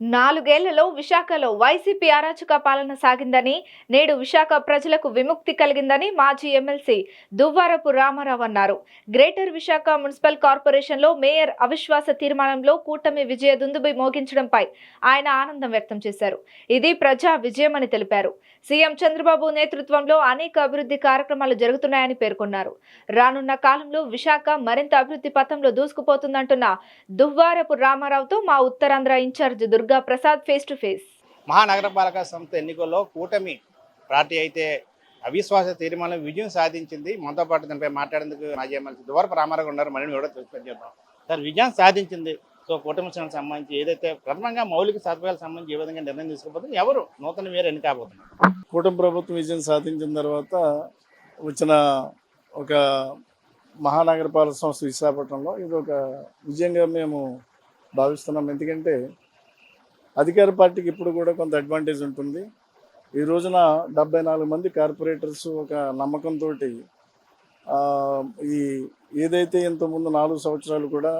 నాలుగేళ్ళలో విశాఖలో వైసీపీ అరాచక పాలన సాగిందని నేడు విశాఖ ప్రజలకు విముక్తి కలిగిందని మాజీ ఎమ్మెల్సీ దువ్వారపు రామారావు అన్నారు. గ్రేటర్ విశాఖ మున్సిపల్ కార్పొరేషన్లో మేయర్ అవిశ్వాస తీర్మానంలో కూటమి విజయ దుందుబి మోగించడంపై ఆయన ఆనందం వ్యక్తం చేశారు. ఇది ప్రజా విజయమని తెలిపారు. సీఎం చంద్రబాబు నేతృత్వంలో అనేక అభివృద్ధి కార్యక్రమాలు జరుగుతున్నాయని పేర్కొన్నారు. రానున్న కాలంలో విశాఖ మరింత అభివృద్ధి పథంలో దూసుకుపోతుందంటున్న దువ్వారపు రామారావుతో మా Uttarandhra incharge Durga Prasad face to face మహానగరపాలక సంస్థ ఎన్నికల్లో కూటమి పార్టీ అయితే అవిశ్వాస తీర్మానం విజయం సాధించింది. మనతో పాటు దానిపై మాట్లాడేందుకు మాజీ ఎమ్మెల్సీ దువరపు రామారావు ఉన్నారు. మనం కూడా తెలుసుకొని చేద్దాం. సార్ విజయం సాధించింది. సో కూటమి శ్రేణులకు సంబంధించి ఏదైతే ప్రథమంగా మౌలిక సదుపాయాలకు సంబంధించి ఏ విధంగా నిర్ణయం తీసుకోబోతుంది ఎవరు నూతన వేరు ఎన్నికబోతున్నారు? కూటమి ప్రభుత్వం విజయం సాధించిన తర్వాత వచ్చిన ఒక మహానగరపాలక సంస్థ విశాఖపట్నంలో ఇది ఒక విజయంగా మేము భావిస్తున్నాం. ఎందుకంటే అధికార పార్టీకి ఇప్పుడు కూడా కొంత అడ్వాంటేజ్ ఉంటుంది. ఈ రోజున డెబ్బై నాలుగు మంది కార్పొరేటర్స్ ఒక నమ్మకంతో ఈ ఏదైతే ఇంతకుముందు నాలుగు సంవత్సరాలు కూడా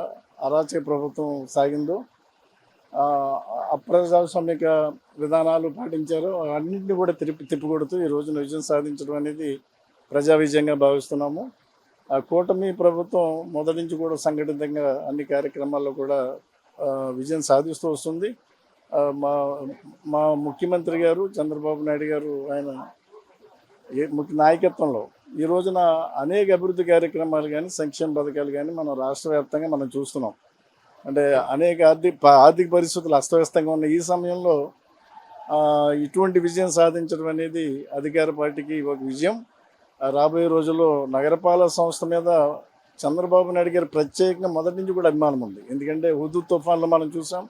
అరాచక ప్రభుత్వం సాగిందో అప్రజాస్వామిక విధానాలు పాటించారో అన్నింటినీ కూడా తిరిపి తిప్పికొడుతూ ఈ రోజున విజయం సాధించడం అనేది ప్రజా విజయంగా భావిస్తున్నాము. ఆ కూటమి ప్రభుత్వం మొదటి నుంచి కూడా సంఘటితంగా అన్ని కార్యక్రమాల్లో కూడా విజయం సాధిస్తూ వస్తుంది. మా మా ముఖ్యమంత్రి గారు చంద్రబాబు నాయుడు గారు ఆయన ఏ ముఖ్య నాయకత్వంలో ఈ రోజున అనేక అభివృద్ధి కార్యక్రమాలు కానీ సంక్షేమ పథకాలు కానీ మనం రాష్ట్ర వ్యాప్తంగా మనం చూస్తున్నాం. అంటే అనేక ఆర్థిక ప- ఆర్థిక పరిస్థితులు అస్తవ్యస్తంగా ఉన్న ఈ సమయంలో ఇటువంటి విజయం సాధించడం అనేది అధికార పార్టీకి ఒక విజయం. రాబోయే రోజుల్లో నగరపాలక సంస్థ మీద చంద్రబాబు నాయుడు గారు ప్రత్యేకంగా మొదటి నుంచి కూడా అభిమానం ఉంది. ఎందుకంటే హుదూ తుఫాన్లో మనం చూసాం.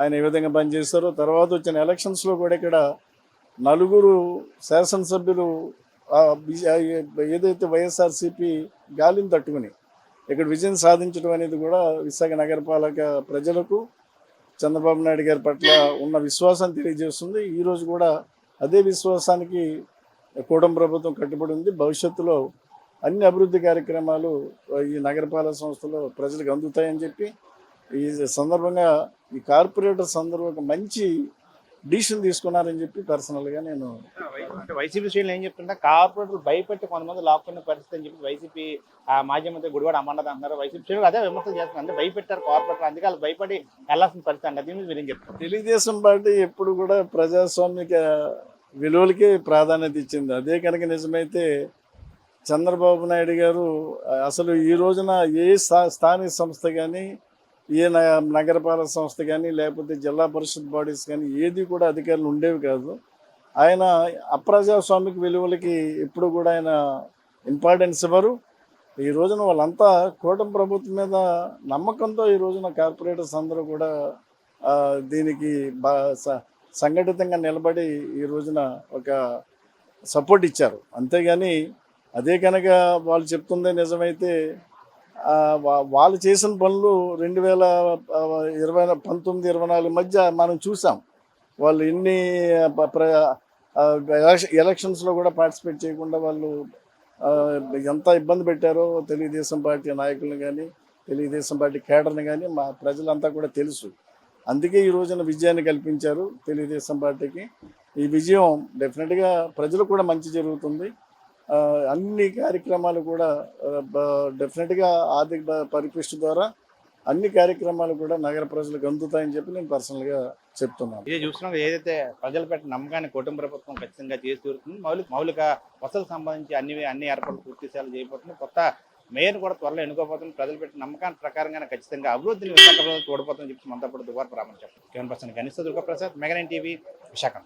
ఆయన ఏ విధంగా పనిచేస్తారో తర్వాత వచ్చిన ఎలక్షన్స్లో కూడా ఇక్కడ నలుగురు శాసనసభ్యులు ఏదైతే వైఎస్ఆర్సీపీ గాలిని తట్టుకుని ఇక్కడ విజయం సాధించడం అనేది కూడా విశాఖ నగరపాలక ప్రజలకు చంద్రబాబు నాయుడు గారి పట్ల ఉన్న విశ్వాసాన్ని తెలియజేస్తుంది. ఈరోజు కూడా అదే విశ్వాసానికి కూటమి ప్రభుత్వం కట్టుబడి ఉంది. భవిష్యత్తులో అన్ని అభివృద్ధి కార్యక్రమాలు ఈ నగరపాలక సంస్థలో ప్రజలకు అందుతాయని చెప్పి ఈ సందర్భంగా ఈ కార్పొరేటర్స్ అందరూ ఒక మంచి డిసిషన్ తీసుకున్నారని చెప్పి పర్సనల్గా నేను అంటే వైసీపీ శ్రేణులు ఏం చెప్తుంటే కార్పొరేటర్లు భయపెట్టి కొంతమంది లాక్కునే పరిస్థితి అని చెప్పి వైసీపీ ఆ, మాజీ మంత్రి గుడివాడ అమ్మన్నది అంటున్నారు. వైసీపీ శ్రేణులు అదే విమర్శలు చేస్తున్నారు. అంటే భయపెట్టారు కార్పొరేటర్ అందుకే వాళ్ళు భయపడి వెళ్ళాల్సిన పరిస్థితి అండి. దీని మీద మీరు ఏం చెప్తారు? తెలుగుదేశం పార్టీ ఎప్పుడు కూడా ప్రజాస్వామిక విలువలకే ప్రాధాన్యత ఇచ్చింది. అదే కనుక నిజమైతే చంద్రబాబు నాయుడు గారు అసలు ఈ రోజున ఏ స్థా- స్థానిక సంస్థ కానీ ఏ నగరపాలక సంస్థ కానీ లేకపోతే జిల్లా పరిషత్ బాడీస్ కానీ ఏది కూడా అధికారులు ఉండేవి కాదు. ఆయన అప్రజాస్వామిక విలువలకి ఎప్పుడు కూడా ఆయన ఇంపార్టెన్స్ ఇవ్వరు. ఈ రోజున వాళ్ళంతా కూటమి ప్రభుత్వం మీద నమ్మకంతో ఈ రోజున కార్పొరేటర్స్ అందరూ కూడా దీనికి బా సంఘటితంగా నిలబడి ఈ రోజున ఒక సపోర్ట్ ఇచ్చారు. అంతేగాని అదే కనుక వాళ్ళు చెప్తుందే నిజమైతే వాళ్ళు చేసిన పనులు రెండు వేల ఇరవై పంతొమ్మిది ఇరవై నాలుగు మధ్య మనం చూసాం. వాళ్ళు ఎన్ని ఎలక్షన్స్లో కూడా పార్టిసిపేట్ చేయకుండా వాళ్ళు ఎంత ఇబ్బంది పెట్టారో తెలుగుదేశం పార్టీ నాయకులను కానీ తెలుగుదేశం పార్టీ కేడర్ని కానీ మా ప్రజలంతా కూడా తెలుసు. అందుకే ఈ రోజున విజయాన్ని కల్పించారు తెలుగుదేశం పార్టీకి. ఈ విజయం డెఫినెట్గా ప్రజలు కూడా మంచి జరుగుతుంది. అన్ని కార్యక్రమాలు కూడా డెఫినెట్గా ఆర్థిక పరిపృష్టి పరిపుష్టి ద్వారా అన్ని కార్యక్రమాలు కూడా నగర ప్రజలకు అందుతాయని చెప్పి నేను పర్సనల్గా చెప్తున్నాను. ఇది చూస్తున్నాం. ఏదైతే ప్రజలు పెట్టిన నమ్మకాన్ని కుటుంబ ప్రభుత్వం ఖచ్చితంగా చేసి తీరుతుంది. మౌలిక మౌలిక వసతులకు సంబంధించి అన్ని అన్ని ఏర్పాట్లు పూర్తి చేయాలి చేయబోతుంది. కొత్త మేయర్ కూడా త్వరలో ఎన్నుకోబోతుంది. ప్రజలు పెట్టిన నమ్మకాన్ని ప్రకారంగానే ఖచ్చితంగా అభివృద్ధిని విశాఖ ప్రజలు చూడబోతుందని చెప్పి మనతో పాటు దుబార్ ప్రారంభించారు కేవలం పర్సన్ గణేష్ దుర్గప్రసాద్ మెగనైన్ మెగన్ టీవీ విశాఖ.